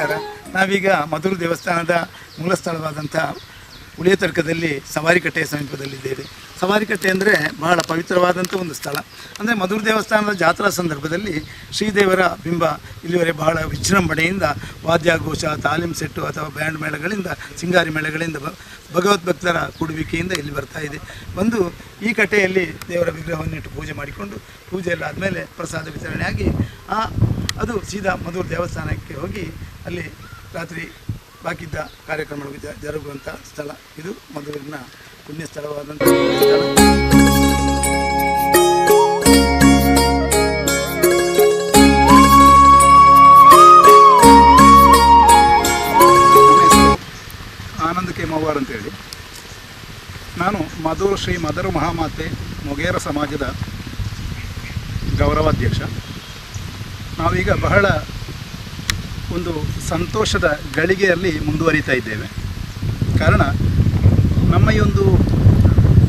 ನಮಸ್ಕಾರ ನಾವೀಗ ಮಧುರ ದೇವಸ್ಥಾನದ ಮೂಲ ಸ್ಥಳವಾದಂಥ ಉಳಿಯತರ್ಕದಲ್ಲಿ ಸವಾರಿಕಟ್ಟೆಯ ಸಮೀಪದಲ್ಲಿದ್ದೇವೆ. ಸವಾರಿಕಟ್ಟೆ ಅಂದರೆ ಬಹಳ ಪವಿತ್ರವಾದಂಥ ಒಂದು ಸ್ಥಳ. ಅಂದರೆ ಮಧುರ ದೇವಸ್ಥಾನದ ಜಾತ್ರಾ ಸಂದರ್ಭದಲ್ಲಿ ಶ್ರೀದೇವರ ಬಿಂಬ ಇಲ್ಲಿವರೆ ಬಹಳ ವಿಜೃಂಭಣೆಯಿಂದ ವಾದ್ಯಾಘೋಷ ತಾಲೀಮ್ ಸೆಟ್ಟು ಅಥವಾ ಬ್ಯಾಂಡ್ ಮೇಳಗಳಿಂದ, ಸಿಂಗಾರಿ ಮೇಳಗಳಿಂದ ಭಗವದ್ ಭಗವದ್ಭಕ್ತರ ಕೂಡುವಿಕೆಯಿಂದ ಇಲ್ಲಿ ಬರ್ತಾ ಇದೆ. ಬಂದು ಈ ಕಟ್ಟೆಯಲ್ಲಿ ದೇವರ ವಿಗ್ರಹವನ್ನಿಟ್ಟು ಪೂಜೆ ಮಾಡಿಕೊಂಡು ಪೂಜೆ ಎಲ್ಲ ಆದಮೇಲೆ ಪ್ರಸಾದ ವಿತರಣೆಯಾಗಿ ಆ, ಅದು ಸೀದಾ ಮಧುರ ದೇವಸ್ಥಾನಕ್ಕೆ ಹೋಗಿ ಅಲ್ಲಿ ರಾತ್ರಿ ಬಾಕಿದ್ದ ಕಾರ್ಯಕ್ರಮಗಳು ಜರುಗುವಂಥ ಸ್ಥಳ ಇದು. ಮಧುರಿನ ಪುಣ್ಯ ಸ್ಥಳವಾದಂಥ ಆನಂದ್ ಅಂತೇಳಿ ನಾನು ಮಧುರ ಶ್ರೀ ಮಧುರ ಮಹಾಮಾತೆ ಮೊಗೇರ ಸಮಾಜದ ಗೌರವಾಧ್ಯಕ್ಷ. ನಾವೀಗ ಬಹಳ ಒಂದು ಸಂತೋಷದ ಗಳಿಗೆಯಲ್ಲಿ ಮುಂದುವರಿತಾ ಇದ್ದೇವೆ. ಕಾರಣ, ನಮ್ಮ ಈ ಒಂದು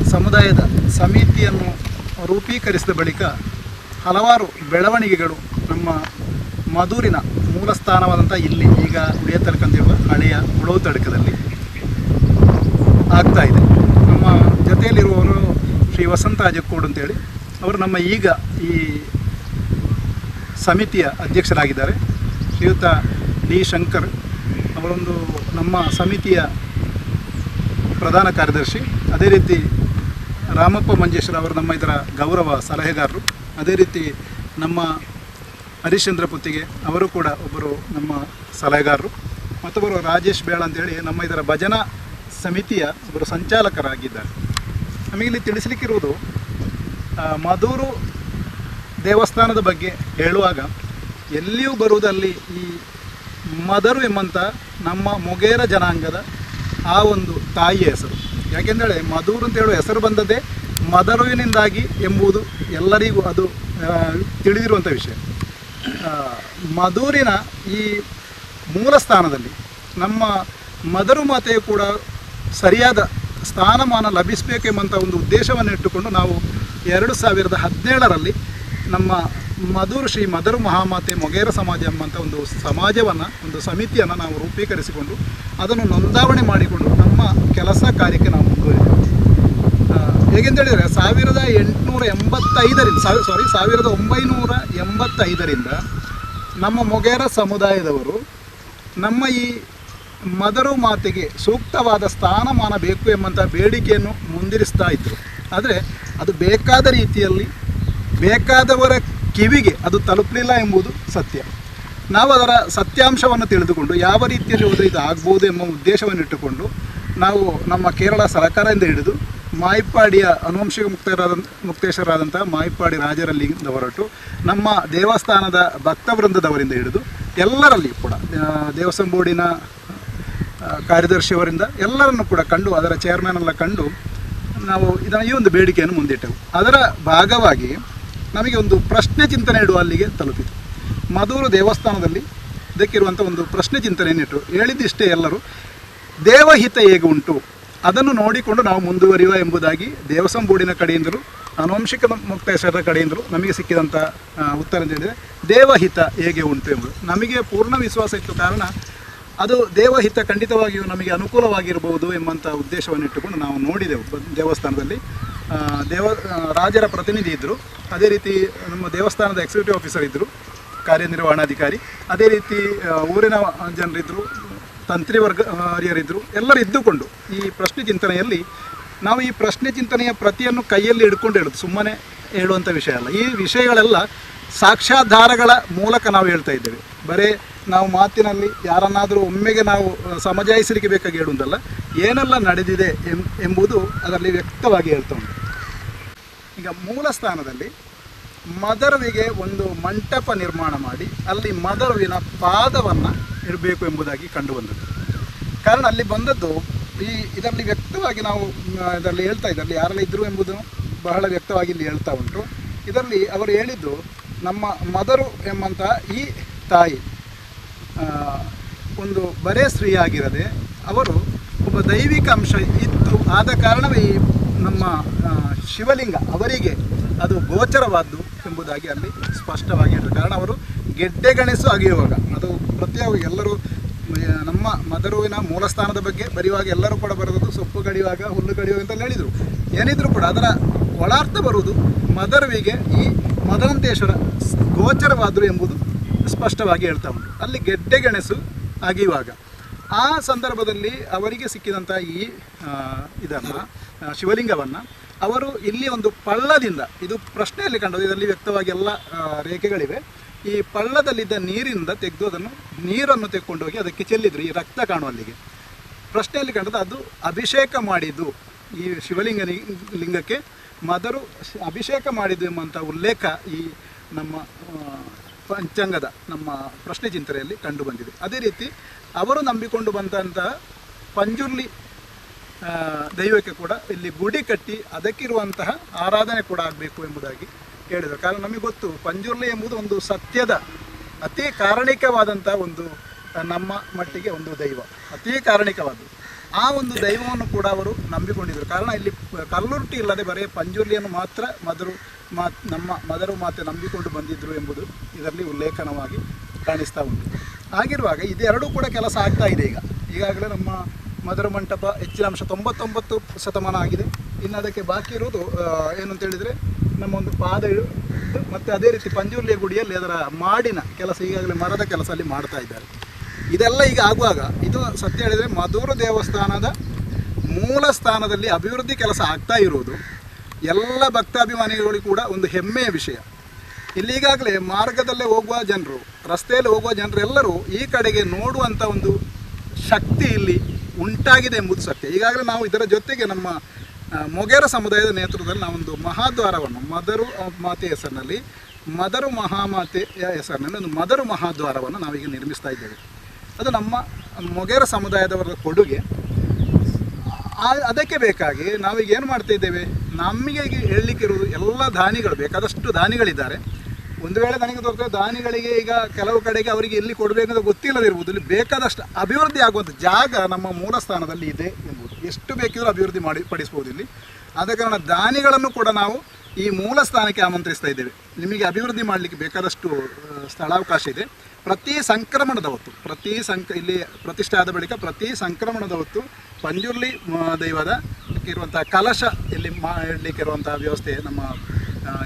ಸಮುದಾಯದ ಸಮಿತಿಯನ್ನು ರೂಪೀಕರಿಸಿದ ಬಳಿಕ ಹಲವಾರು ಬೆಳವಣಿಗೆಗಳು ನಮ್ಮ ಮಧುರಿನ ಮೂಲ ಸ್ಥಾನವಾದಂಥ ಇಲ್ಲಿ ಈಗ ಉಳಿಯತಡ್ಕಂತಿರುವ ಹಳೆಯ ಉಳವು ತಡಕದಲ್ಲಿ ಆಗ್ತಾ ಇದೆ. ನಮ್ಮ ಜೊತೆಯಲ್ಲಿರುವವರು ಶ್ರೀ ವಸಂತ ಅಜಕ್ಕೋಡ್ ಅಂತೇಳಿ. ಅವರು ನಮ್ಮ ಈಗ ಈ ಸಮಿತಿಯ ಅಧ್ಯಕ್ಷರಾಗಿದ್ದಾರೆ. ಶ್ರೀಯುತ ಡಿ ಶಂಕರ್ ಅವರೊಂದು ನಮ್ಮ ಸಮಿತಿಯ ಪ್ರಧಾನ ಕಾರ್ಯದರ್ಶಿ. ಅದೇ ರೀತಿ ರಾಮಪ್ಪ ಮಂಜೇಶ್ವರ ಅವರು ನಮ್ಮ ಇದರ ಗೌರವ ಸಲಹೆಗಾರರು. ಅದೇ ರೀತಿ ನಮ್ಮ ಹರಿಶ್ಚಂದ್ರ ಪುತ್ತಿಗೆ ಅವರು ಕೂಡ ಒಬ್ಬರು ನಮ್ಮ ಸಲಹೆಗಾರರು. ಮತ್ತೊಬ್ಬರು ರಾಜೇಶ್ ಬೇಳ ಅಂತೇಳಿ ನಮ್ಮ ಇದರ ಭಜನಾ ಸಮಿತಿಯ ಒಬ್ಬರು ಸಂಚಾಲಕರಾಗಿದ್ದಾರೆ. ನಮಗಿಲ್ಲಿ ತಿಳಿಸಲಿಕ್ಕಿರುವುದು ಮಧೂರು ದೇವಸ್ಥಾನದ ಬಗ್ಗೆ ಹೇಳುವಾಗ ಎಲ್ಲಿಯೂ ಬರುವುದಲ್ಲಿ ಈ ಮದರು ಎಂಬಂಥ ನಮ್ಮ ಮೊಗೇರ ಜನಾಂಗದ ಆ ಒಂದು ತಾಯಿಯ ಹೆಸರು. ಯಾಕೆಂದರೆ ಮಧೂರು ಅಂತ ಹೇಳುವ ಹೆಸರು ಬಂದದ್ದೇ ಮದರುವಿನಿಂದಾಗಿ ಎಂಬುದು ಎಲ್ಲರಿಗೂ ಅದು ತಿಳಿದಿರುವಂಥ ವಿಷಯ. ಮಧುರಿನ ಈ ಮೂಲ ಸ್ಥಾನದಲ್ಲಿ ನಮ್ಮ ಮದರು ಮಾತೆಯು ಕೂಡ ಸರಿಯಾದ ಸ್ಥಾನಮಾನ ಲಭಿಸಬೇಕೆಂಬಂಥ ಒಂದು ಉದ್ದೇಶವನ್ನು ಇಟ್ಟುಕೊಂಡು ನಾವು ಎರಡು ಸಾವಿರದ ಹದಿನೇಳರಲ್ಲಿ ನಮ್ಮ ಮಧುರ್ ಶ್ರೀ ಮಧುರ್ ಮಹಾಮಾತೆ ಮೊಗೇರ ಸಮಾಜ ಎಂಬಂಥ ಒಂದು ಸಮಾಜವನ್ನು, ಒಂದು ಸಮಿತಿಯನ್ನು ನಾವು ರೂಪೀಕರಿಸಿಕೊಂಡು ಅದನ್ನು ನೋಂದಾವಣೆ ಮಾಡಿಕೊಂಡು ನಮ್ಮ ಕೆಲಸ ಕಾರ್ಯಕ್ಕೆ ನಾವು ಮುಂದುವರಿದ್ದೇವೆ ಹೇಗೆಂತೇಳಿದರೆ ಸಾವಿರದ ಎಂಟುನೂರ ಎಂಬತ್ತೈದರಿಂದ ಸಾವಿರ ಸಾರಿ ಸಾವಿರದ ಒಂಬೈನೂರ ಎಂಬತ್ತೈದರಿಂದ ನಮ್ಮ ಮೊಗೇರ ಸಮುದಾಯದವರು ನಮ್ಮ ಈ ಮದರು ಮಾತೆಗೆ ಸೂಕ್ತವಾದ ಸ್ಥಾನಮಾನ ಬೇಕು ಎಂಬಂಥ ಬೇಡಿಕೆಯನ್ನು ಮುಂದಿರಿಸ್ತಾ ಇದ್ದರು ಆದರೆ ಅದು ಬೇಕಾದ ರೀತಿಯಲ್ಲಿ ಬೇಕಾದವರ ಕಿವಿಗೆ ಅದು ತಲುಪಲಿಲ್ಲ ಎಂಬುದು ಸತ್ಯ. ನಾವು ಅದರ ಸತ್ಯಾಂಶವನ್ನು ತಿಳಿದುಕೊಂಡು ಯಾವ ರೀತಿಯಲ್ಲಿ ಹೋದರೆ ಇದು ಆಗ್ಬೋದು ಎಂಬ ಉದ್ದೇಶವನ್ನು ಇಟ್ಟುಕೊಂಡು ನಾವು ನಮ್ಮ ಕೇರಳ ಸರ್ಕಾರದಿಂದ ಹಿಡಿದು ಮಾಯಿಪ್ಪಾಡಿಯ ಅನುವಂಶಿಕ ಮುಕ್ತರಾದ ಮುಕ್ತೇಶ್ವರಾದಂಥ ಮಾಯಿಪ್ಪಾಡಿ ರಾಜರಲ್ಲಿಂದ ಹೊರಟು ನಮ್ಮ ದೇವಸ್ಥಾನದ ಭಕ್ತವೃಂದದವರಿಂದ ಹಿಡಿದು ಎಲ್ಲರಲ್ಲಿಯೂ ಕೂಡ ದೇವಸ್ವಂ ಬೋರ್ಡಿನ ಕಾರ್ಯದರ್ಶಿಯವರಿಂದ ಎಲ್ಲರನ್ನು ಕೂಡ ಕಂಡು ಅದರ ಚೇರ್ಮನ್ ಎಲ್ಲ ಕಂಡು ನಾವು ಇದನ್ನು ಈ ಒಂದು ಬೇಡಿಕೆಯನ್ನು ಮುಂದಿಟ್ಟೆವು. ಅದರ ಭಾಗವಾಗಿ ನಮಗೆ ಒಂದು ಪ್ರಶ್ನೆ ಚಿಂತನೆ ಇಡುವ ಅಲ್ಲಿಗೆ ತಲುಪಿತು. ಮಧೂರು ದೇವಸ್ಥಾನದಲ್ಲಿ ಇದಕ್ಕಿರುವಂಥ ಒಂದು ಪ್ರಶ್ನೆ ಚಿಂತನೆಯನ್ನು ಇಟ್ಟರು ಹೇಳಿದ್ದಿಷ್ಟೇ ಎಲ್ಲರೂ, ದೇವಹಿತ ಹೇಗೆ ಉಂಟು? ಅದನ್ನು ನೋಡಿಕೊಂಡು ನಾವು ಮುಂದುವರಿಯುವ ಎಂಬುದಾಗಿ ದೇವಸಂ ಬೋರ್ಡಿನ ಕಡೆಯಿಂದಲೂ, ಅನುವಂಶಿಕ ಮುಕ್ತೇಶ್ವರರ ಕಡೆಯಿಂದಲೂ ನಮಗೆ ಸಿಕ್ಕಿದಂಥ ಉತ್ತರ ಹೇಳಿದರೆ, ದೇವಹಿತ ಹೇಗೆ ಉಂಟು ಎಂಬುದು. ನಮಗೆ ಪೂರ್ಣ ವಿಶ್ವಾಸ ಇತ್ತು ಕಾರಣ, ಅದು ದೇವಹಿತ ಖಂಡಿತವಾಗಿಯೂ ನಮಗೆ ಅನುಕೂಲವಾಗಿರಬಹುದು ಎಂಬಂಥ ಉದ್ದೇಶವನ್ನು ಇಟ್ಟುಕೊಂಡು ನಾವು ನೋಡಿದೆವು. ದೇವಸ್ಥಾನದಲ್ಲಿ ದೇವ ರಾಜರ ಪ್ರತಿನಿಧಿ ಇದ್ದರು ಅದೇ ರೀತಿ ನಮ್ಮ ದೇವಸ್ಥಾನದ ಎಕ್ಸಿಕ್ಯೂಟಿವ್ ಆಫೀಸರ್ ಇದ್ದರು ಕಾರ್ಯನಿರ್ವಹಣಾಧಿಕಾರಿ. ಅದೇ ರೀತಿ ಊರಿನ ಜನರಿದ್ದರು ತಂತ್ರಿ ವರ್ಗ ಆ, ಹಿರಿಯರಿದ್ದರು ಎಲ್ಲರೂ ಇದ್ದುಕೊಂಡು ಈ ಪ್ರಶ್ನೆ ಚಿಂತನೆಯಲ್ಲಿ ನಾವು ಈ ಪ್ರಶ್ನೆ ಚಿಂತನೆಯ ಪ್ರತಿಯನ್ನು ಕೈಯಲ್ಲಿ ಹಿಡ್ಕೊಂಡು ಹೇಳೋದು ಸುಮ್ಮನೆ ಹೇಳುವಂಥ ವಿಷಯ ಅಲ್ಲ. ಈ ವಿಷಯಗಳೆಲ್ಲ ಸಾಕ್ಷ್ಯಾಧಾರಗಳ ಮೂಲಕ ನಾವು ಹೇಳ್ತಾ ಇದ್ದೇವೆ. ಬರೀ ನಾವು ಮಾತಿನಲ್ಲಿ ಯಾರನ್ನಾದರೂ ಒಮ್ಮೆಗೆ ನಾವು ಸಮಜಾಯಿಸಲಿಕ್ಕೆ ಬೇಕಾಗಿ ಹೇಳುವುದಲ್ಲ ಏನೆಲ್ಲ ನಡೆದಿದೆ ಎಂಬುದು ಅದರಲ್ಲಿ ವ್ಯಕ್ತವಾಗಿ ಹೇಳ್ತಾ ಉಂಟು. ಈಗ ಮೂಲ ಸ್ಥಾನದಲ್ಲಿ ಮದರ್ವಿಗೆ ಒಂದು ಮಂಟಪ ನಿರ್ಮಾಣ ಮಾಡಿ ಅಲ್ಲಿ ಮದರ್ವಿನ ಪಾದವನ್ನು ಇಡಬೇಕು ಎಂಬುದಾಗಿ ಕಂಡು ಬಂದದ್ದು. ಕಾರಣ ಅಲ್ಲಿ ಬಂದದ್ದು ಈ ಇದರಲ್ಲಿ ವ್ಯಕ್ತವಾಗಿ ನಾವು ಇದರಲ್ಲಿ ಹೇಳ್ತಾ ಇದ್ದಲ್ಲಿ ಯಾರೆಲ್ಲ ಇದ್ದರು ಎಂಬುದು ಬಹಳ ವ್ಯಕ್ತವಾಗಿ ಇಲ್ಲಿ ಹೇಳ್ತಾ ಉಂಟು. ಇದರಲ್ಲಿ ಅವರು ಹೇಳಿದ್ದು, ನಮ್ಮ ಮದರು ಎಂಬಂತಹ ಈ ತಾಯಿ ಒಂದು ಬರೇ ಸ್ತ್ರೀಯಾಗಿರದೆ ಅವರು ಒಬ್ಬ ದೈವಿಕ ಅಂಶ ಇತ್ತು ಆದ ಕಾರಣವೇ ಈ ನಮ್ಮ ಶಿವಲಿಂಗ ಅವರಿಗೆ ಅದು ಗೋಚರವಾದ್ದು ಎಂಬುದಾಗಿ ಅಲ್ಲಿ ಸ್ಪಷ್ಟವಾಗಿ ಕಾರಣ ಅವರು ಗೆಡ್ಡೆ ಗಣೇಶು ಅಗೆಯುವಾಗ. ಅದು ಪ್ರತಿಯೊಬ್ಬ ಎಲ್ಲರೂ ನಮ್ಮ ಮದರುವಿನ ಮೂಲಸ್ಥಾನದ ಬಗ್ಗೆ ಬರೆಯುವಾಗ ಎಲ್ಲರೂ ಕೂಡ ಬರೆದದ್ದು ಸೊಪ್ಪು ಕಡಿಯುವಾಗ ಹುಲ್ಲು ಕಡಿಯುವಾಗ ಅಂತ ಹೇಳಿದರು. ಏನಿದ್ರು ಕೂಡ ಅದರ ಒಳಾರ್ಥ ಬರುವುದು ಮದರುವಿಗೆ ಈ ಮದರಂತೇಶ್ವರ ಗೋಚರವಾದರು ಎಂಬುದು ಸ್ಪಷ್ಟವಾಗಿ ಹೇಳ್ತಾ ಉಂಟು. ಅಲ್ಲಿ ಗೆಡ್ಡೆ ಗೆಣಸು ಆಗಿಯುವಾಗ ಆ ಸಂದರ್ಭದಲ್ಲಿ ಅವರಿಗೆ ಸಿಕ್ಕಿದಂಥ ಈ ಇದನ್ನು ಶಿವಲಿಂಗವನ್ನು, ಅವರು ಇಲ್ಲಿ ಒಂದು ಪಳ್ಳದಿಂದ, ಇದು ಪ್ರಶ್ನೆಯಲ್ಲಿ ಕಂಡದ್ದು, ಇದರಲ್ಲಿ ವ್ಯಕ್ತವಾಗಿ ಎಲ್ಲ ರೇಖೆಗಳಿವೆ. ಈ ಪಳ್ಳದಲ್ಲಿದ್ದ ನೀರಿಂದ ತೆಗೆದು ಅದನ್ನು, ನೀರನ್ನು ತೆಕ್ಕೊಂಡೋಗಿ ಅದಕ್ಕೆ ಚೆಲ್ಲಿದ್ರು, ಈ ರಕ್ತ ಕಾಣುವಲ್ಲಿಗೆ. ಪ್ರಶ್ನೆಯಲ್ಲಿ ಕಂಡದ್ದು ಅದು ಅಭಿಷೇಕ ಮಾಡಿದ್ದು. ಈ ಶಿವಲಿಂಗ ಲಿಂಗಕ್ಕೆ ಮದರು ಅಭಿಷೇಕ ಮಾಡಿದ್ದು ಎಂಬಂಥ ಉಲ್ಲೇಖ ಈ ನಮ್ಮ ಪಂಚಾಂಗದ, ನಮ್ಮ ಪ್ರಶ್ನೆ ಚಿಂತನೆಯಲ್ಲಿ ಕಂಡು ಬಂದಿದೆ. ಅದೇ ರೀತಿ, ಅವರು ನಂಬಿಕೊಂಡು ಬಂದಂತಹ ಪಂಜುರ್ಲಿ ದೈವಕ್ಕೆ ಕೂಡ ಇಲ್ಲಿ ಗುಡಿ ಕಟ್ಟಿ ಅದಕ್ಕಿರುವಂತಹ ಆರಾಧನೆ ಕೂಡ ಆಗಬೇಕು ಎಂಬುದಾಗಿ ಹೇಳಿದರು ಕಾರಣ ನಮಗೆ ಗೊತ್ತು, ಪಂಜುರ್ಲಿ ಎಂಬುದು ಒಂದು ಸತ್ಯದ ಅತಿ ಕಾರಣಿಕವಾದಂಥ ಒಂದು, ನಮ್ಮ ಮಟ್ಟಿಗೆ ಒಂದು ದೈವ. ಅತಿ ಕಾರಣಿಕವಾದ್ದು. ಆ ಒಂದು ದೈವವನ್ನು ಕೂಡ ಅವರು ನಂಬಿಕೊಂಡಿದ್ದರು ಕಾರಣ ಇಲ್ಲಿ ಕಲ್ಲುರುಟಿ ಇಲ್ಲದೆ ಬರೀ ಪಂಜುರ್ಲಿಯನ್ನು ಮಾತ್ರ ಮದರು ಮಾ, ನಮ್ಮ ಮದರು ಮಾತೆ ನಂಬಿಕೊಂಡು ಬಂದಿದ್ದರು ಎಂಬುದು ಇದರಲ್ಲಿ ಉಲ್ಲೇಖನವಾಗಿ ಕಾಣಿಸ್ತಾ ಉಂಟು. ಆಗಿರುವಾಗ ಇದೆರಡೂ ಕೂಡ ಕೆಲಸ ಆಗ್ತಾ ಇದೆ ಈಗ. ಈಗಾಗಲೇ ನಮ್ಮ ಮಧುರ ಮಂಟಪ ಹೆಚ್ಚಿನ ಅಂಶ ತೊಂಬತ್ತೊಂಬತ್ತು ಶತಮಾನ ಆಗಿದೆ. ಇನ್ನು ಅದಕ್ಕೆ ಬಾಕಿ ಇರುವುದು ಆ, ಏನು ಅಂತ ಹೇಳಿದರೆ ನಮ್ಮ ಒಂದು ಪಾದ ಮತ್ತು ಅದೇ ರೀತಿ ಪಂಜುರ್ಲಿಯ ಗುಡಿಯಲ್ಲಿ ಅದರ ಮಾಡಿನ ಕೆಲಸ ಈಗಾಗಲೇ ಮರದ ಕೆಲಸ ಅಲ್ಲಿ ಮಾಡ್ತಾ ಇದ್ದಾರೆ. ಇದೆಲ್ಲ ಈಗ ಆಗುವಾಗ ಇದು ಸತ್ಯ ಹೇಳಿದರೆ ಮಧುರ ದೇವಸ್ಥಾನದ ಮೂಲ ಸ್ಥಾನದಲ್ಲಿ ಅಭಿವೃದ್ಧಿ ಕೆಲಸ ಆಗ್ತಾ ಇರುವುದು ಎಲ್ಲ ಭಕ್ತಾಭಿಮಾನಿಗಳಿಗೂ ಕೂಡ ಒಂದು ಹೆಮ್ಮೆಯ ವಿಷಯ. ಇಲ್ಲಿ ಈಗಾಗಲೇ ಮಾರ್ಗದಲ್ಲೇ ಹೋಗುವ ಜನರು ರಸ್ತೆಯಲ್ಲಿ ಹೋಗುವ ಜನರೆಲ್ಲರೂ ಈ ಕಡೆಗೆ ನೋಡುವಂಥ ಒಂದು ಶಕ್ತಿ ಇಲ್ಲಿ ಉಂಟಾಗಿದೆ ಎಂಬುದು ಸತ್ಯ. ಈಗಾಗಲೇ ನಾವು ಇದರ ಜೊತೆಗೆ ನಮ್ಮ ಮೊಗೇರ ಸಮುದಾಯದ ನೇತೃತ್ವದಲ್ಲಿ ನಾವೊಂದು ಮಹಾದ್ವಾರವನ್ನು, ಮದರು ಮಾತೆ ಹೆಸರಿನಲ್ಲಿ, ಮದರು ಮಹಾಮಾತೆಯ ಹೆಸರಿನಲ್ಲಿ ಒಂದು ಮದರು ಮಹಾದ್ವಾರವನ್ನು ನಾವೀಗ ನಿರ್ಮಿಸ್ತಾ ಇದ್ದೇವೆ. ಅದು ನಮ್ಮ ಮೊಗೇರ ಸಮುದಾಯದವರ ಕೊಡುಗೆ. ಅದಕ್ಕೆ ಬೇಕಾಗಿ ನಾವೀಗ ಏನು ಮಾಡ್ತಾ ಇದ್ದೇವೆ? ನಮಗೆ ಹೇಳಲಿಕ್ಕಿರುವುದು ಎಲ್ಲ ದಾನಿಗಳು ಬೇಕಾದಷ್ಟು ದಾನಿಗಳಿದ್ದಾರೆ ಒಂದು ವೇಳೆ ನನಗೆ ತೋರ್ತದೆ ದಾನಿಗಳಿಗೆ ಈಗ ಕೆಲವು ಕಡೆಗೆ ಅವರಿಗೆ ಎಲ್ಲಿ ಕೊಡಬೇಕಂತ ಗೊತ್ತಿಲ್ಲದಿರ್ಬೋದು, ಇಲ್ಲಿ ಬೇಕಾದಷ್ಟು ಅಭಿವೃದ್ಧಿ ಆಗುವಂಥ ಜಾಗ ನಮ್ಮ ಮೂಲ ಸ್ಥಾನದಲ್ಲಿ ಇದೆ ಎಂಬುದು. ಎಷ್ಟು ಬೇಕಿದ್ರೂ ಅಭಿವೃದ್ಧಿ ಮಾಡಿ ಪಡಿಸ್ಬೋದು ಇಲ್ಲಿ. ಆದ ಕಾರಣ ದಾನಿಗಳನ್ನು ಕೂಡ ನಾವು ಈ ಮೂಲ ಸ್ಥಾನಕ್ಕೆ ಆಮಂತ್ರಿಸ್ತಾ ಇದ್ದೇವೆ. ನಿಮಗೆ ಅಭಿವೃದ್ಧಿ ಮಾಡಲಿಕ್ಕೆ ಬೇಕಾದಷ್ಟು ಸ್ಥಳಾವಕಾಶ ಇದೆ. ಪ್ರತಿ ಸಂಕ್ರಮಣದ ಹೊತ್ತು, ಪ್ರತಿ ಸಂಕ, ಇಲ್ಲಿ ಪ್ರತಿಷ್ಠೆ ಆದ ಬಳಿಕ ಪ್ರತಿ ಸಂಕ್ರಮಣದ ಹೊತ್ತು ಪಂಜುರ್ಲಿ ದೈವದ ಇರುವಂಥ ಕಲಶ ಇಲ್ಲಿ ಮಾ, ಇಡಲಿಕ್ಕೆ ಇರುವಂಥ ವ್ಯವಸ್ಥೆ ನಮ್ಮ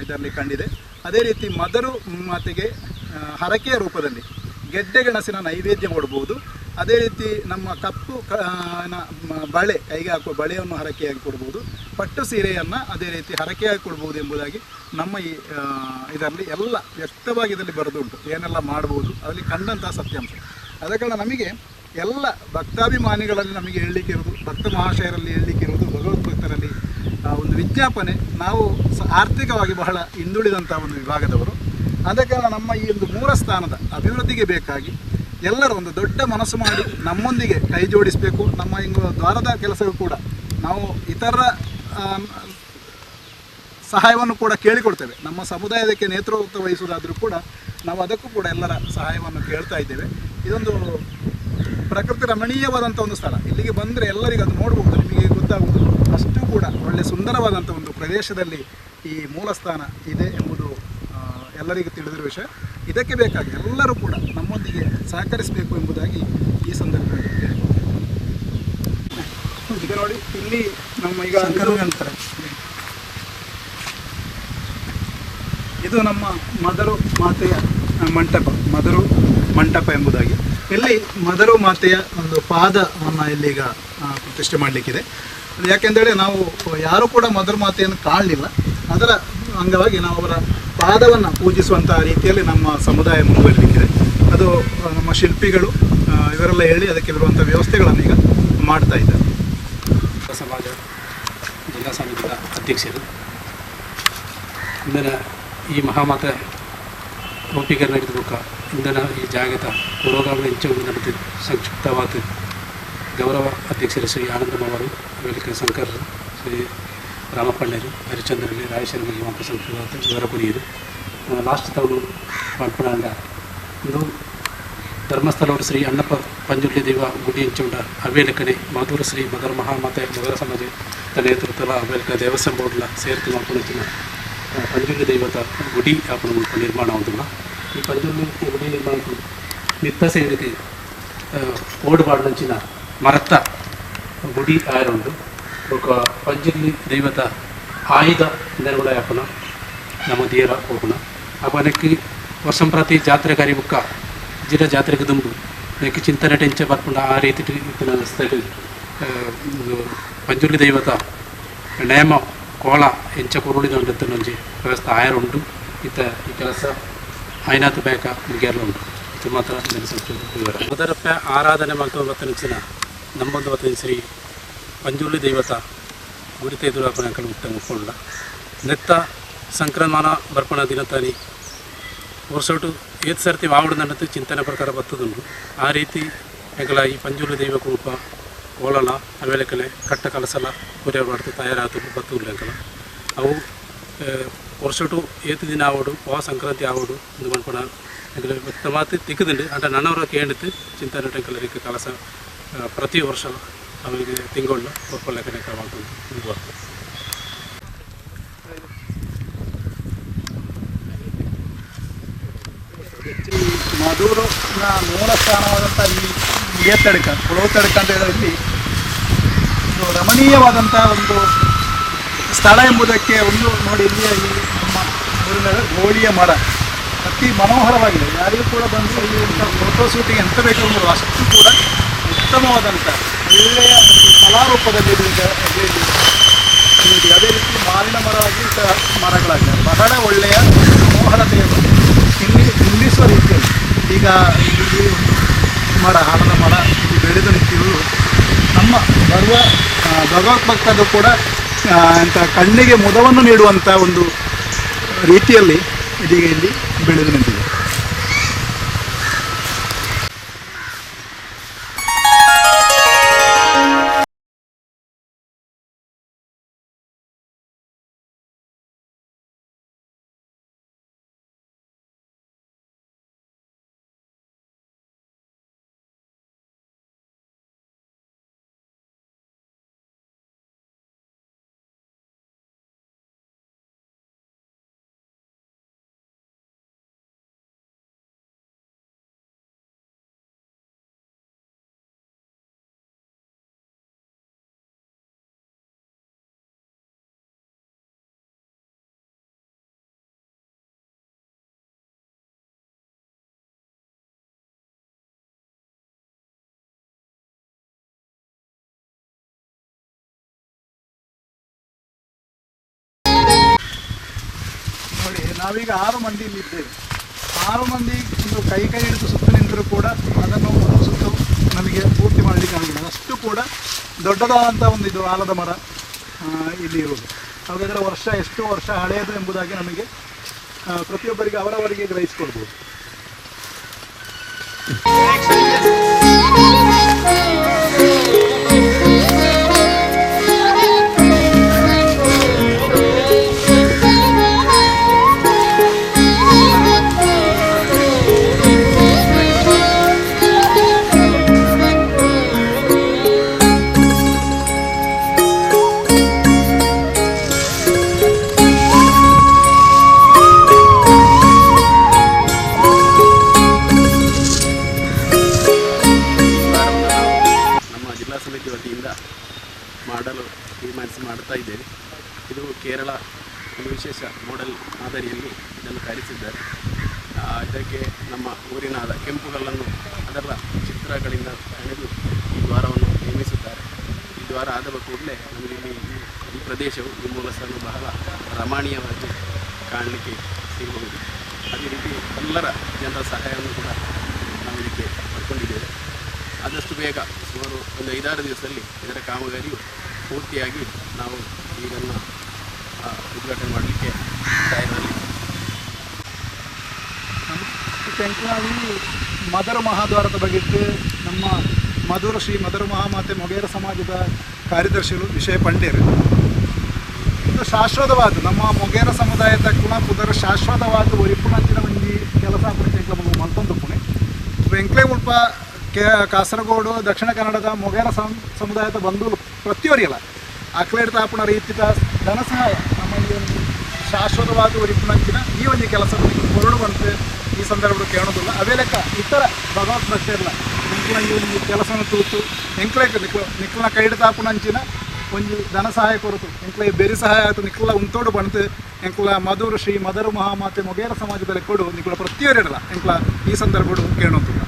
ಇದರಲ್ಲಿ ಕಂಡಿದೆ. ಅದೇ ರೀತಿ ಮದರು ಮಾತೆಗೆ ಹರಕೆಯ ರೂಪದಲ್ಲಿ ಗೆಡ್ಡೆ ಗೆಣಸಿನ ನೈವೇದ್ಯ ಕೊಡ್ಬೋದು. ಅದೇ ರೀತಿ ನಮ್ಮ ಕಪ್ಪು ಬಳೆ, ಕೈಗೆ ಹಾಕುವ ಬಳೆಯನ್ನು ಹರಕೆಯಾಗಿ ಕೊಡ್ಬೋದು. ಪಟ್ಟು ಸೀರೆಯನ್ನು ಅದೇ ರೀತಿ ಹರಕೆಯಾಗಿ ಕೊಡ್ಬೋದು ಎಂಬುದಾಗಿ ನಮ್ಮ ಈ ಇದರಲ್ಲಿ ಎಲ್ಲ ವ್ಯಕ್ತವಾಗಿ ಇದರಲ್ಲಿ ಬರೆದುಂಟು. ಏನೆಲ್ಲ ಮಾಡ್ಬೋದು ಅದರಲ್ಲಿ ಕಂಡಂತಹ ಸತ್ಯಾಂಶ. ಅದ ಕಾರಣ ನಮಗೆ ಎಲ್ಲ ಭಕ್ತಾಭಿಮಾನಿಗಳಲ್ಲಿ ನಮಗೆ ಹೇಳಲಿಕ್ಕಿರೋದು ಭಕ್ತ ಮಹಾಶಯರಲ್ಲಿ ಹೇಳಲಿಕ್ಕಿರೋದು ಭಗವದ್ಭಕ್ತರಲ್ಲಿ ಒಂದು ವಿಜ್ಞಾಪನೆ. ನಾವು ಆರ್ಥಿಕವಾಗಿ ಬಹಳ ಹಿಂದುಳಿದಂಥ ಒಂದು ವಿಭಾಗದವರು. ಕಾರಣ ನಮ್ಮ ಈ ಒಂದು ಮೂಲ ಸ್ಥಾನದ ಅಭಿವೃದ್ಧಿಗೆ ಬೇಕಾಗಿ ಎಲ್ಲರೂ ಒಂದು ದೊಡ್ಡ ಮನಸ್ಸು ಮಾಡಿ ನಮ್ಮೊಂದಿಗೆ ಕೈ ಜೋಡಿಸಬೇಕು. ನಮ್ಮ ಹಿಂಗ ದ್ವಾರದ ಕೆಲಸವೂ ಕೂಡ ನಾವು ಇತರ ಸಹಾಯವನ್ನು ಕೂಡ ಕೇಳಿಕೊಡ್ತೇವೆ. ನಮ್ಮ ಸಮುದಾಯದಕ್ಕೆ ನೇತೃತ್ವ ವಹಿಸುವುದಾದರೂ ಕೂಡ ನಾವು ಅದಕ್ಕೂ ಕೂಡ ಎಲ್ಲರ ಸಹಾಯವನ್ನು ಕೇಳ್ತಾ ಇದ್ದೇವೆ. ಇದೊಂದು ಪ್ರಕೃತಿ ರಮಣೀಯವಾದಂಥ ಒಂದು ಸ್ಥಳ. ಇಲ್ಲಿಗೆ ಬಂದರೆ ಎಲ್ಲರಿಗೂ ಅದು ನೋಡಬಹುದು ನಿಮಗೆ ಗೊತ್ತಾಗುವುದು ಅಷ್ಟು ಕೂಡ ಒಳ್ಳೆ ಸುಂದರವಾದಂಥ ಒಂದು ಪ್ರದೇಶದಲ್ಲಿ ಈ ಮೂಲಸ್ಥಾನ ಇದೆ ಎಂಬುದು ಎಲ್ಲರಿಗೂ ತಿಳಿದಿರುವ ವಿಷಯ. ಇದಕ್ಕೆ ಬೇಕಾಗಿ ಎಲ್ಲರೂ ಕೂಡ ನಮ್ಮೊಂದಿಗೆ ಸಹಕರಿಸಬೇಕು ಎಂಬುದಾಗಿ ಈ ಸಂದರ್ಭದಲ್ಲಿ. ಈಗ ನೋಡಿ ಇಲ್ಲಿ ನಮ್ಮ ಈಗ ಅಂತಾರೆ. ಇದು ನಮ್ಮ ಮದರು ಮಾತೆಯ ಮಂಟಪ ಮದರು ಮಂಟಪ ಎಂಬುದಾಗಿ. ಇಲ್ಲಿ ಮದರು ಮಾತೆಯ ಒಂದು ಪಾದವನ್ನು ಇಲ್ಲಿಗ ಪ್ರತಿಷ್ಠೆ ಮಾಡಲಿಕ್ಕಿದೆ. ಯಾಕೆಂದೇಳಿ ನಾವು ಯಾರೂ ಕೂಡ ಮದರು ಮಾತೆಯನ್ನು ಕಾಣಲಿಲ್ಲ. ಅದರ ಅಂಗವಾಗಿ ನಾವು ಅವರ ಪಾದವನ್ನು ಪೂಜಿಸುವಂಥ ರೀತಿಯಲ್ಲಿ ನಮ್ಮ ಸಮುದಾಯ ಮುಂದುವರಿಲಿಕ್ಕಿದೆ. ಅದು ನಮ್ಮ ಶಿಲ್ಪಿಗಳು ಇವರೆಲ್ಲ ಹೇಳಿ ಅದಕ್ಕೆ ಬರುವಂಥ ವ್ಯವಸ್ಥೆಗಳನ್ನು ಈಗ ಮಾಡ್ತಾ ಇದ್ದಾರೆ. ಸಮಾಜ ಜಿಲ್ಲಾ ಸಮಿತಿಯ ಅಧ್ಯಕ್ಷರು. ಇಂದಿನ ಈ ಮಹಾಮತ ರೂಪೀಕರಣ ಮುಖ ಇಂದಿನ ಈ ಜಾಗದ ಪುರೋಗಾಮಿ ಇಂಚು ಸಂಕ್ಷಿಪ್ತವಾದ ಗೌರವ ಅಧ್ಯಕ್ಷರು ಶ್ರೀ ಆನಂದಮವರು ಅವರು ಶಂಕರ್ ಶ್ರೀ ರಾಮಪ್ಪಣ್ಣರು ಹರಿಚಂದ್ರಲ್ಲಿ ರಾಯಶರ್ಮಲ್ಲಿ ಮಾತ್ರ ಸಂಕ್ಷಿಪ್ತ ವಿವರ ಪುರಿಯರು ಲಾಸ್ಟ್ ತವನು ಪಂಪಣಾಂಡ ಇಂದು ಧರ್ಮಸ್ಥಳೋಡು ಶ್ರೀ ಅಣ್ಣಪ್ಪ ಪಂಜುರ್ಲಿ ದೇವ ಗುಡಿ ಇಂಚುಂಡ ಅವೇಲಕನೆ ಮಧುರ ಶ್ರೀ ಮದರ ಮಹಾಮಾತೆ ಮದರ ಸಮಾಜ ನೇತೃತ್ವದ ಅವೇಲಕ ದೇವಸ್ಥಾನ ಬೋರ್ಡ್ಲ ಸೇರ್ತು ಮಾಡ್ಕೊಂಡಿನ ಪಂಜುರ್ಲಿ ದೈವದ ಗುಡಿ ಆಪಣ ನಿರ್ಮಾಣ ಆಗುದಿಲ್ಲ ಈ ಪಂಜುರ್ಲಿ ಗುಡಿ ನಿರ್ಮಾಣ ನಿತ್ತ ಸೇರಿದೆ ಓಡುಪಾಡಿನಂಚಿನ ಮರತ್ತ ಗುಡಿ ಆಯರುಂಡು ఒక ಪಂಜಿರ್ಲಿ ದೈವತ ಆಯುಧ ನೆರವುಳ ಯಾಪನ ನಮ್ಮ ದೇರ ಹೋಗುಣ ಅಪನಕ್ಕೆ ವರ್ಷಂ ಪ್ರತಿ ಜಾತ್ರೆ ಕರಿ ಬುಕ್ಕ ಜಿರ ಜಾತ್ರೆಗೆ ದುಂಬು ನೆಕ್ಕೆ ಚಿಂತನೆ ಟೆಂಚ ಬರ್ಪುಂಡ ಆ ರೀತಿ ಇತ್ತಿನ ಸ್ಥಳ ಪಂಜುರ್ಲಿ ದೈವತ ನೇಮ ಕೋಳ ಎಂಚ ಕುರುಳಿದ ನಂಜಿ ವ್ಯವಸ್ಥೆ ಆಯರುಂಡು ಇತ್ತ ಈ ಕೆಲಸ ಆಯ್ನಾತ್ ಬೇಕ ಮುಗಿಯರ್ಲ ಉಂಟು ಇದು ಮಾತ್ರ ನನ್ನ ಸಂಸ್ಕೃತಿ ವಿವರ ಮೊದಲಪ್ಪ ಆರಾಧನೆ ಮಾಡ್ಕೊಂಡು ಬತ್ತನಿಂಚಿನ ನಂಬೊಂದು ಬತ್ತನ ಶ್ರೀ ದೈವತ ಗುರಿತ ಎದುರಾಪನ ಅಂಕಲ್ ಮುಟ್ಟ ಮುಕ್ಕೊಂಡ ನೆತ್ತ ಸಂಕ್ರಮಣ ಬರ್ಪಣ ದಿನತಾನಿ ವರ್ಷೋಟು ಏತ್ ಸರ್ತಿ ನನ್ನದು ಚಿಂತನೆ ಪ್ರಕಾರ ಬತ್ತದುಂಡು ಆ ರೀತಿ ಎಂಕಲ ಈ ಪಂಜುರ್ಲಿ ದೈವ ಕುರುಪ ಓಳಲ ಅವೆಲೆಕಲೆ ಕಟ್ಟ ಕಲಸಲ ಪೂರ ಮಾಡ್ತು ತಯಾರಾತು ಬತ್ತುಲ್ಲ ಎಂಕಲ ಅವು ವರ್ಷೋಟು ಏತು ದಿನ ಆವಡು ವಾ ಸಂಕ್ರಾಂತಿ ಆವಡು ಇದು ಮಾಡ್ಕೊಳ ಎಂಕಲ ವ್ಯಕ್ತ ಮಾತು ತಿಕ್ಕದುಂಡು ಅಂಟ ನನ್ನವರ ಕೇಳಿತು ಚಿಂತನೆ ಎಂಕಲ ಕಲಸ ಪ್ರತಿ ವರ್ಷ. ಅವರಿಗೆ ತಿಂಗಳು ಒಪ್ಪಲೆಕ್ಕನೆ ಕ್ರಮಾಂಕ ಮುಂದುವರ್ತದೆ ಈ ಮಧುರನ ಮೂಲ ಸ್ಥಾನವಾದಂಥ ಈ ಏತಡ್ಕ ಕುಳವತಡ್ಕ ಅಂತ ಹೇಳೋ ಇಲ್ಲಿ ಒಂದು ರಮಣೀಯವಾದಂಥ ಒಂದು ಸ್ಥಳ ಎಂಬುದಕ್ಕೆ ಒಂದು ನೋಡಿ ಇಲ್ಲಿ ಈ ನಮ್ಮ ಊರಿನ ಗೋಳಿಯ ಮರ. ಅತಿ ಮನೋಹರವಾಗಿದೆ. ಯಾರಿಗೂ ಕೂಡ ಬಂದು ಇಲ್ಲಿ ಫೋಟೋ ಶೂಟಿಂಗ್ ಎಂತ ಬೇಕಾದ್ರು ಅಷ್ಟು ಕೂಡ ಉತ್ತಮವಾದಂಥ ಒಳ್ಳೆಯ ಕಲಾರೂಪದಲ್ಲಿ. ಅದೇ ರೀತಿ ಮಾವಿನ ಮರವಾಗಿ ಮರಗಳಾಗಿದೆ ಬಹಳ ಒಳ್ಳೆಯ ಮನೋಹರತೆಯನ್ನು ಇಲ್ಲಿ ನಿಲ್ಲಿಸುವ ರೀತಿಯಲ್ಲಿ. ಈಗ ಇಲ್ಲಿ ಮರ ಹಾಡದ ಮರ ಬೆಳೆದು ನಿಂತಿರುವುದು ನಮ್ಮ ಬರುವ ಭಗವದ್ಭಕ್ತರು ಕೂಡ ಅಂತ ಕಣ್ಣಿಗೆ ಮುದವನ್ನು ನೀಡುವಂಥ ಒಂದು ರೀತಿಯಲ್ಲಿ ಇದೀಗ ಇಲ್ಲಿ ಬೆಳೆದು ನಿಂತಿದೆ. ನಾವೀಗ ಆರು ಮಂದಿ ಇಲ್ಲಿದ್ದೇವೆ. ಆರು ಮಂದಿ ಒಂದು ಕೈ ಕೈ ಹಿಡಿದು ಸುತ್ತ ನಿಂತರೂ ಕೂಡ ಅದನ್ನು ಒಂದು ಸುತ್ತು ನಮಗೆ ಪೂರ್ತಿ ಮಾಡಲಿಕ್ಕೆ ಆಗಿಲ್ಲ ಅಷ್ಟು ಕೂಡ ದೊಡ್ಡದಾದಂಥ ಒಂದು ಇದು ಆಲದ ಮರ ಇಲ್ಲಿ ಇರುವುದು. ಹಾಗಾದರೆ ವರ್ಷ ಎಷ್ಟು ವರ್ಷ ಹಳೆಯದು ಎಂಬುದಾಗಿ ನಮಗೆ ಪ್ರತಿಯೊಬ್ಬರಿಗೆ ಅವರವರಿಗೆ ಗ್ರಹಿಸಿಕೊಳ್ಬೋದು ಮಾಡಲು ತೀರ್ಮಾನಿಸಿ ಮಾಡ್ತಾ ಇದ್ದೇವೆ. ಇದು ಕೇರಳ ಒಂದು ವಿಶೇಷ ಮಾಡೆಲ್ ಮಾದರಿಯಲ್ಲಿ ಇದನ್ನು ತಯಾರಿಸಿದ್ದಾರೆ ಇದಕ್ಕೆ ನಮ್ಮ ಊರಿನಾದ ಕೆಂಪುಗಲ್ಲನ್ನು ಅದರ ಚಿತ್ರಗಳಿಂದ ಹೆಣೆದು ಈ ದ್ವಾರವನ್ನು ನಿರ್ಮಿಸುತ್ತಾರೆ ಈ ದ್ವಾರ ಆದ ಕೂಡಲೇ ನಮಗೆ ಈ ಪ್ರದೇಶವು ಈ ಮೂಲಸ್ಥಾನ ಬಹಳ ರಮಣೀಯವಾಗಿ ಕಾಣಲಿಕ್ಕೆ ಸಿಗಬಹುದು. ಅದೇ ರೀತಿ ಎಲ್ಲರ ಜನರ ಸಹಾಯವನ್ನು ಕೂಡ ನಾವು ಇದಕ್ಕೆ ಪಡ್ಕೊಂಡಿದ್ದೇವೆ. ಆದಷ್ಟು ಬೇಗ ಸುಮಾರು ಒಂದು ಐದಾರು ದಿವಸದಲ್ಲಿ ಇದರ ಕಾಮಗಾರಿಯು ಪೂರ್ತಿಯಾಗಿ ನಾವು ಇದನ್ನು ಉದ್ಘಾಟನೆ ಮಾಡಲಿಕ್ಕೆ ತಯಾರಲ್ಲಿ ತೆಂಕನಾವಿ ಮದರ ಮಹಾದ್ವಾರದ ಬಗ್ಗೆ ನಮ್ಮ ಮಧುರ ಶ್ರೀ ಮಧುರ ಮಹಾಮಾತೆ ಮೊಗೇರ ಸಮಾಜದ ಕಾರ್ಯದರ್ಶಿಗಳು ವಿಷಯ ಪಂಡೇರು ಇದು ಶಾಶ್ವತವಾದ ನಮ್ಮ ಮೊಗೇರ ಸಮುದಾಯದ ಕುಣ ಕುದರ ಶಾಶ್ವತವಾದ ಒರಿಪುಣಂಚಿನ ಒಂಜಿ ಕೆಲಸ ಪ್ರತ್ಯೇಕ ಮಲ್ತೊಂದು ಪುಣೆ ವೆಂಕ್ಲೆ ಉಲ್ಪ ಕೆ, ಕಾಸರಗೋಡು, ದಕ್ಷಿಣ ಕನ್ನಡದ ಮೊಗೇರ ಸಂ, ಸಮುದಾಯದ ಬಂಧು ಪ್ರತಿಯೊರಿಯಲ್ಲ. ಅಕ್ಲೇಡ್ ತಾಪಣ ರೀತಿಯ ಧನ ಸಹಾಯ ನಮ್ಮ ಒಂದು ಶಾಶ್ವತವಾದ ಒರಿಪುಣಂಚಿನ ಈ ಒಂದು ಕೆಲಸವನ್ನು ಹೊರಡುವಂತೆ ಈ ಸಂದರ್ಭದಲ್ಲಿ ಕೇಳೋದಿಲ್ಲ. ಅವೇ ಲೆಕ್ಕ ಇತರ ಭಗವತ್ ಭಕ್ತರಿಲ್ಲ ಎಂಕ್ಲ ಈ ಒಂದು ಕೆಲಸವನ್ನು ತೂತು ಎಂಕ್ಲೆ ನಿಕ್ಲ, ನಿಕ್ಲನ ಕೈಡ್ ತಾಪುನಂಚಿನ ಒಂದು ಧನ ಸಹಾಯ ಕೊರತು. ಎಂಕ್ಲ ಬೆರಿ ಸಹಾಯ ಆಯಿತು, ನಿಕ್ಲ ಉಂತೋಡು ಬಂತು. ಎಂಕ್ಲ ಮಧುರ ಶ್ರೀ ಮಧುರ ಮಹಾಮಾತೆ ಮೊಗೇರ ಸಮಾಜದಲ್ಲಿ ಕೊಡು. ನಿಕ್ಲ ಪ್ರತಿಯೊರಿಡಲ್ಲ ಎಂಕ್ಲ ಈ ಸಂದರ್ಭಗಳು ಕೇಳೋದಿಲ್ಲ.